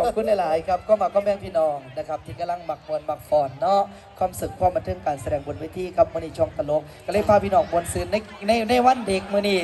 ขอบคุณหลายๆครับก็มาก็แม่งพี่น้องนะครับที่กำลังหมักมวลหมักฟอนเนาะความสึกความบันเทิงการแสดงบนเวทีครับมือนี้ช่องตลกก็เลยพาพี่น้องบนซื้อในในในวันเด็กมือนี้